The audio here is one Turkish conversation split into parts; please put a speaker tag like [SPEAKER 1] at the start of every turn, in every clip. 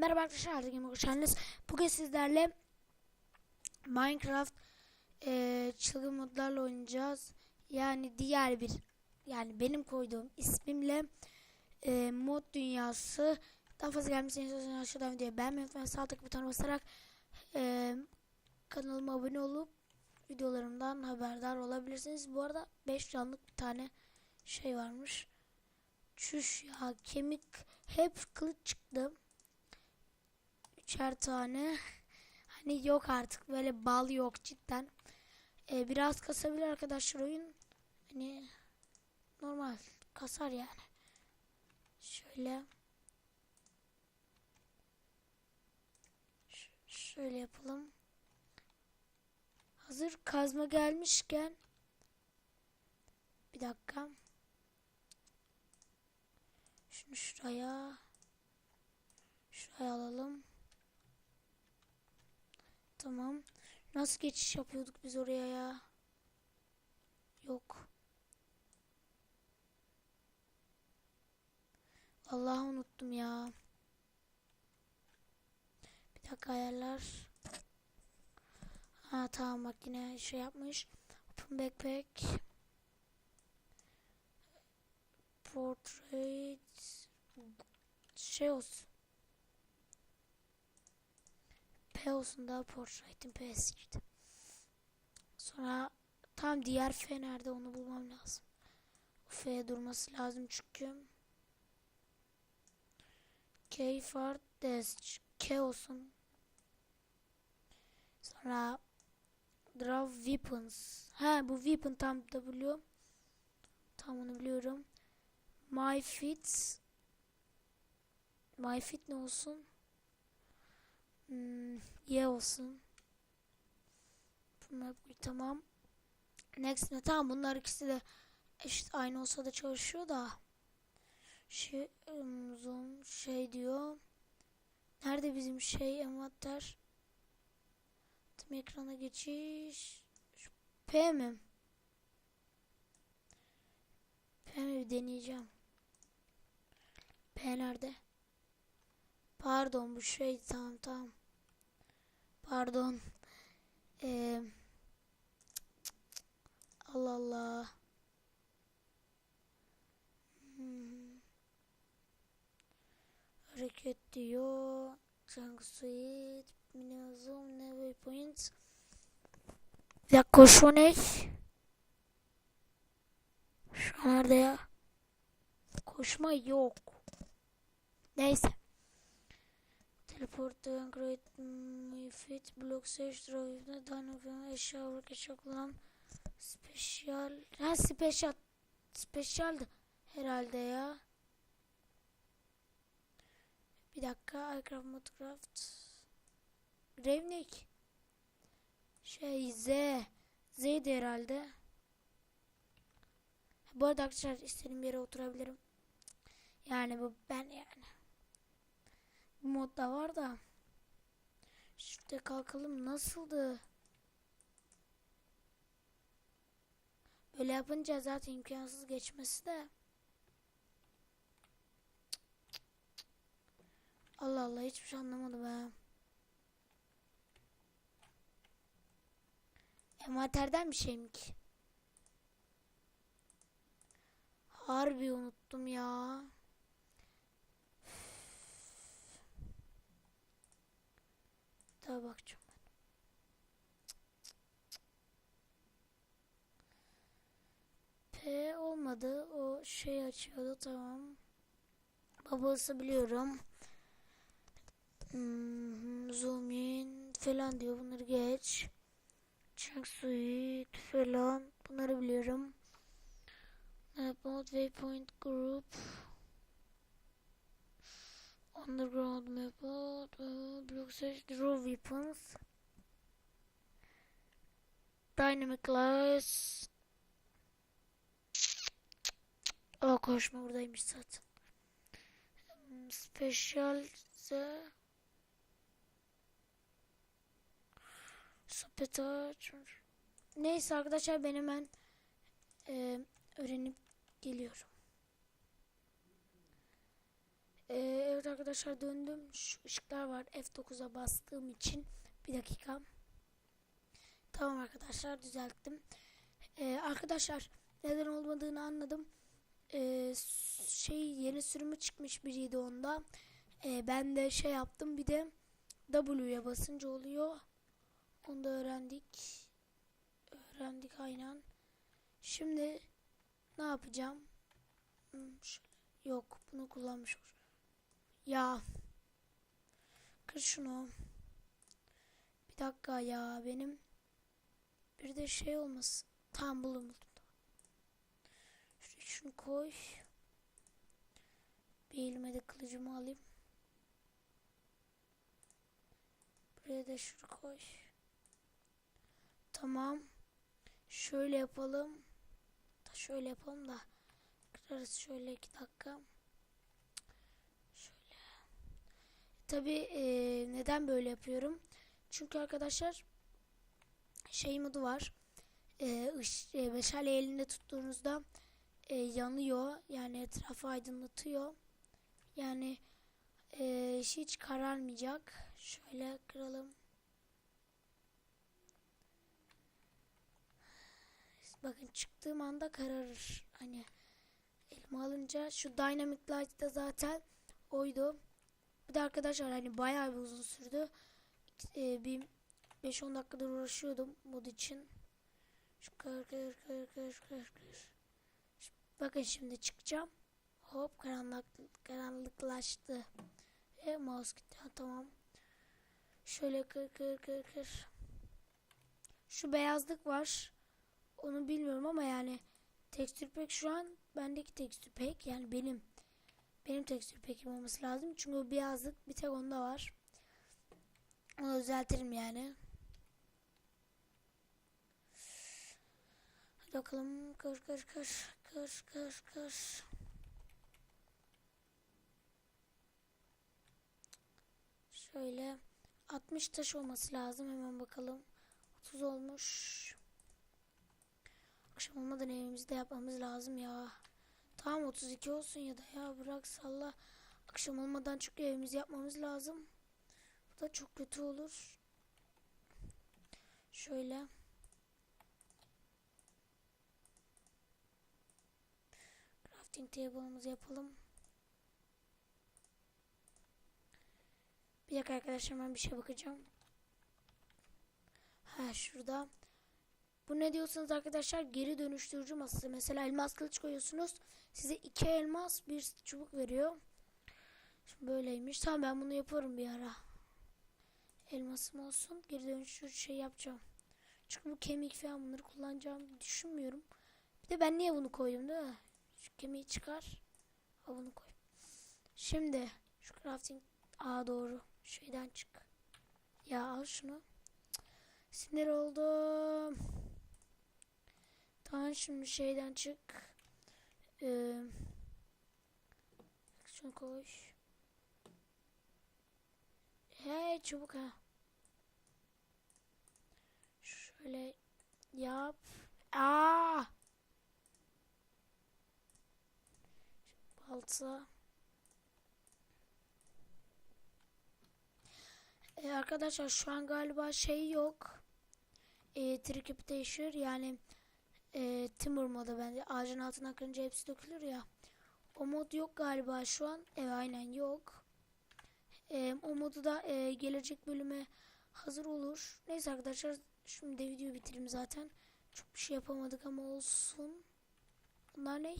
[SPEAKER 1] Merhaba arkadaşlar, Gamer Channels. Bugün sizlerle Minecraft eee çılgın modlarla oynayacağız. Yani diğer bir, yani benim koyduğum ismimle eee, mod dünyası. Daha fazla gelmesini istiyorsanız aşağıdan videoyu beğenmeyi unutmayın. Sağ tık butonu basarak eee, kanalıma abone olup videolarımdan haberdar olabilirsiniz. Bu arada 5 canlık bir tane şey varmış. Çüş ya kemik hep kılıç çıktı. Üçer tane. Hani yok artık böyle bal yok cidden. Ee, biraz kasabilir arkadaşlar oyun. Hani normal kasar yani. Şöyle. Ş- şöyle yapalım. Hazır kazma gelmişken bir dakika. Şunu şuraya şuraya alalım. Tamam. Nasıl geçiş yapıyorduk biz oraya ya? Yok. Vallahi unuttum ya. Bir dakika ayarlar. Ha tamam bak yine şey yapmış. Open backpack. Portrait. Şey olsun. P olsun daha portrait'in P'si işte. Sonra tam diğer F nerede onu bulmam lazım. F durması lazım çünkü. K for desk. K olsun. Sonra draw weapons. Ha bu weapon tam W. Tam onu biliyorum. My fit. My fit ne olsun? Hmm, Y olsun. Bunlar tamam. Next ne? Tamam bunlar ikisi de eşit aynı olsa da çalışıyor da. Şey, ım, zoom şey diyor. Nerede bizim şey envanter? Tüm ekrana geçiş. Şu P mi? P mi deneyeceğim. P nerede? Pardon bu şey tamam tamam. Pardon. Ee, Allah Allah. Hmm. Hareket diyor. Jungle Suite. Mini zoom. Ne waypoint. Bir dakika şu ne? Şu nerede ya? Koşma yok. Neyse. And create my fit block search drive dynamic eşya olarak eşya kullanan special ha special specialdı herhalde ya. Bir dakika iCraft Modcraft Revnik şey Z Z'di herhalde. Bu arada arkadaşlar istediğim yere oturabilirim. Yani bu ben yani. Bu modda var da. Şurada kalkalım nasıldı? Böyle yapınca zaten imkansız geçmesi de. Allah Allah hiçbir şey anlamadım ben. Envanterden bir şey mi ki? Harbi unuttum ya. Daha bakacağım ben. P olmadı. O şey açıyordu tamam. Babası biliyorum. Hmm, zoom in falan diyor. Bunları geç. Chunk suite falan. Bunları biliyorum. About waypoint group. Underground map, uh, block draw weapons. Dynamic class. Aa koşma buradaymış zaten. Hmm, Special ise Sabotage. Neyse arkadaşlar ben hemen e, öğrenip geliyorum. Ee, evet arkadaşlar döndüm. Şu ışıklar var. F9'a bastığım için. Bir dakika. Tamam arkadaşlar düzelttim. Ee, arkadaşlar neden olmadığını anladım. Ee, şey yeni sürümü çıkmış 1.7.10'da. Ee, ben de şey yaptım. Bir de W'ye basınca oluyor. Onu da öğrendik. Öğrendik aynen. Şimdi ne yapacağım? Hmm. Yok bunu kullanmış olur. Ya. Kır şunu. Bir dakika ya benim bir de şey olmasın. Tam buldum. Şuraya şunu koy. Bir elime de kılıcımı alayım. Buraya da şunu koy. Tamam. Şöyle yapalım. Da şöyle yapalım da. Kırarız şöyle iki dakika. Şöyle. Tabii eee, neden böyle yapıyorum? Çünkü arkadaşlar şey modu var. Eee ış- e, meşale elinde tuttuğunuzda e, yanıyor. Yani etrafı aydınlatıyor. Yani e, hiç kararmayacak. Şöyle kıralım. Bakın çıktığım anda kararır. Hani elime alınca şu Dynamic Light da zaten oydu. Bir de arkadaşlar hani bayağı bir uzun sürdü. E, bir 5-10 dakikadır uğraşıyordum mod için. Şu kır kır kır kır kır kır. Bakın şimdi çıkacağım. Hop karanlık karanlıklaştı. E mouse gitti. Ha, tamam. Şöyle kır kır kır kır. Şu beyazlık var. Onu bilmiyorum ama yani tekstür pek şu an bendeki tekstür pek yani benim benim tekstür pekim olması lazım. Çünkü beyazlık bir tek onda var. Onu düzeltirim yani. Hadi bakalım kır kır kır kır kır kır. Şöyle 60 taş olması lazım hemen bakalım. 30 olmuş. Akşam olmadan evimizde yapmamız lazım ya. Tamam 32 olsun ya da ya bırak salla. Akşam olmadan çünkü evimizi yapmamız lazım. Bu da çok kötü olur. Şöyle. Crafting table'ımızı yapalım. Bir dakika arkadaşlar ben bir şey bakacağım. Ha şurada. Bu ne diyorsanız arkadaşlar geri dönüştürücü masası. Mesela elmas kılıç koyuyorsunuz. Size iki elmas bir çubuk veriyor. Şimdi böyleymiş. Tamam ben bunu yaparım bir ara. Elmasım olsun. Geri dönüştürücü şey yapacağım. Çünkü bu kemik falan bunları kullanacağımı düşünmüyorum. Bir de ben niye bunu koydum değil mi? Şu kemiği çıkar. Ha bunu koy. Şimdi şu crafting Aa doğru. Şeyden çık. Ya al şunu. Sinir oldum. Tamam şimdi şeyden çık. Ee, şunu koy. Hey çabuk ha. Şöyle yap. Aa! Balta. Ee, arkadaşlar şu an galiba şey yok. E, Trickiptationer yani e, Timber modu bence. Ağacın altına kırınca hepsi dökülür ya. O mod yok galiba şu an. Evet aynen yok. E, o modu da e, gelecek bölüme hazır olur. Neyse arkadaşlar şimdi de videoyu bitireyim zaten. Çok bir şey yapamadık ama olsun. Bunlar ne?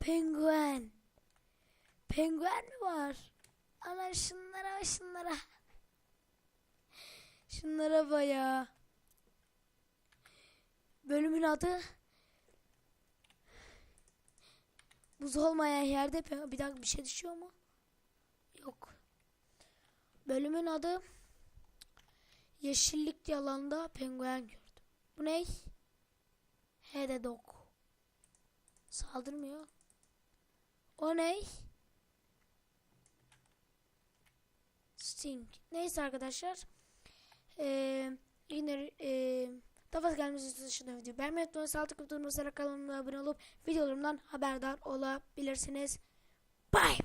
[SPEAKER 1] Penguen. Penguen mi var? Ana şunlara şunlara. Şunlara baya. Bölümün adı Buz olmayan yerde bir dakika bir şey düşüyor mu? Yok. Bölümün adı Yeşillik yalanda penguen gördüm. Bu ne? Hede dog. Saldırmıyor. O ne? Sting. Neyse arkadaşlar. Ee, yine ee, daha fazla gelmesi dışında video beğenmeyi unutmayın. Sağlıklı kutuğunu basarak kanalıma abone olup videolarımdan haberdar olabilirsiniz. Bye.